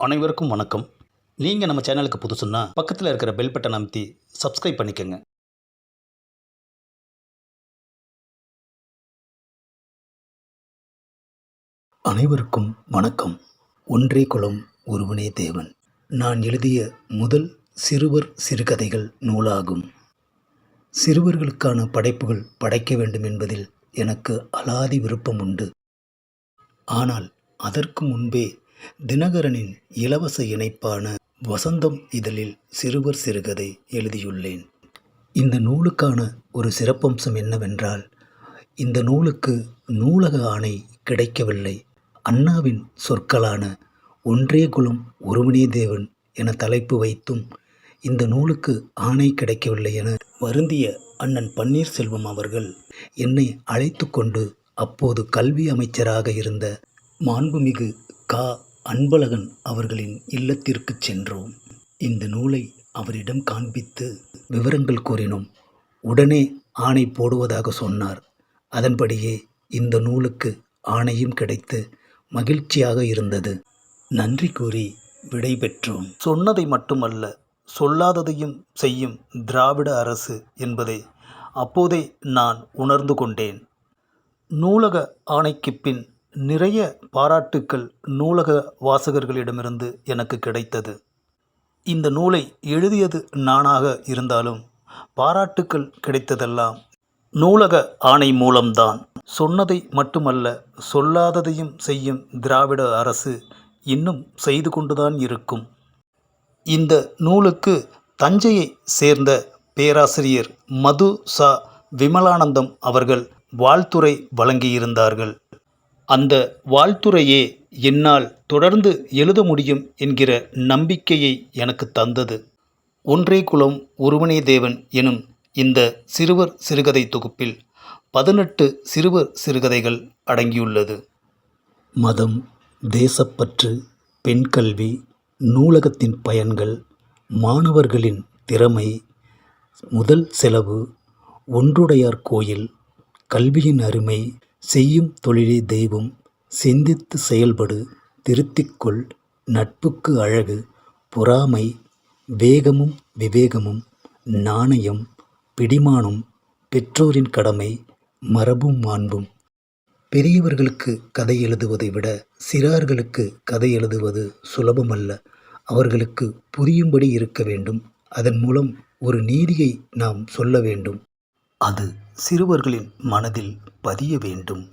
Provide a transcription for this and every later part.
அனைவருக்கும் வணக்கம். நீங்கள் நம்ம சேனலுக்கு புதுசுன்னா பக்கத்தில் இருக்கிற பெல் பட்டன் அமைத்தி சப்ஸ்கிரைப் பண்ணிக்கோங்க. அனைவருக்கும் வணக்கம். ஒன்றே குலம் ஒருவனே தேவன். நான் எழுதிய முதல் சிறுவர் சிறுகதைகள் நூலாகும். சிறுவர்களுக்கான படைப்புகள் படைக்க வேண்டும் என்பதில் எனக்கு அலாதி விருப்பம் உண்டு. ஆனால் அதற்கு முன்பே தினகரனின் இலவச இணைப்பான வசந்தம் இதழில் சிறுவர் சிறுகதை எழுதியுள்ளேன். இந்த நூலுக்கான ஒரு சிறப்பம்சம் என்னவென்றால் இந்த நூலுக்கு நூலக ஆணை கிடைக்கவில்லை. அண்ணாவின் சொற்களான ஒன்றே குலம் ஒருவனே தேவன் என தலைப்பு வைத்தும் இந்த நூலுக்கு ஆணை கிடைக்கவில்லை என வருந்திய அண்ணன் பன்னீர்செல்வம் அவர்கள் என்னை அழைத்து கொண்டு அப்போது கல்வி அமைச்சராக இருந்த மாண்புமிகு கா. அன்பழகன் அவர்களின் இல்லத்திற்கு சென்றோம். இந்த நூலை அவரிடம் காண்பித்து விவரங்கள் கூறினோம். உடனே ஆணை போடுவதாக சொன்னார். அதன்படியே இந்த நூலுக்கு ஆணையும் கிடைத்து மகிழ்ச்சியாக இருந்தது. நன்றி கூறி விடைபெற்றோம் சொன்னதை மட்டுமல்ல சொல்லாததையும் செய்யும் திராவிட அரசு என்பதை அப்போதே நான் உணர்ந்து கொண்டேன். நூலக ஆணைக்கு பின் நிறைய பாராட்டுக்கள் நூலக வாசகர்களிடமிருந்து எனக்கு கிடைத்தது. இந்த நூலை எழுதியது நானாக இருந்தாலும் பாராட்டுக்கள் கிடைத்ததெல்லாம் நூலக ஆணை மூலம்தான். சொன்னதை மட்டுமல்ல சொல்லாததையும் செய்யும் திராவிட அரசு இன்னும் செய்து கொண்டுதான் இருக்கும். இந்த நூலுக்கு தஞ்சையை சேர்ந்த பேராசிரியர் மது சா. விமலானந்தம் அவர்கள் வாழ்த்துரை வழங்கியிருந்தார்கள். அந்த வாழ்த்துரையே என்னால் தொடர்ந்து எழுத முடியும் என்கிற நம்பிக்கையை எனக்கு தந்தது. ஒன்றே குலம் ஒருவனே தேவன் எனும் இந்த சிறுவர் சிறுகதை தொகுப்பில் பதினெட்டு சிறுவர் சிறுகதைகள் அடங்கியுள்ளது. மதம் தேசப்பற்று பெண் கல்வி நூலகத்தின் பயன்கள் மாணவர்களின் திறமை முதல் செலவு ஒன்றுடையார் கோயில் கல்வியின் அருமை செய்யும் தொழிலே தெய்வம். சிந்தித்து செயல்படு திருத்திக்கொள் நட்புக்கு அழகு பொறாமை வேகமும் விவேகமும் நாணயம் பிடிமானம் பெற்றோரின் கடமை மரபும் மாண்பும். பெரியவர்களுக்கு கதை எழுதுவதை விட சிறார்களுக்கு கதை எழுதுவது சுலபமல்ல. அவர்களுக்கு புரியும்படி இருக்க வேண்டும். அதன் மூலம் ஒரு நீதியை நாம் சொல்ல வேண்டும். அது சிறுவர்களின் மனதில் பதிய வேண்டும்.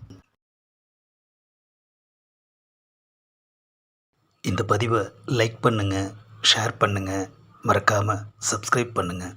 இந்த பதிவை லைக் பண்ணுங்கள் ஷேர் பண்ணுங்கள் மறக்காமல் சப்ஸ்கிரைப் பண்ணுங்கள்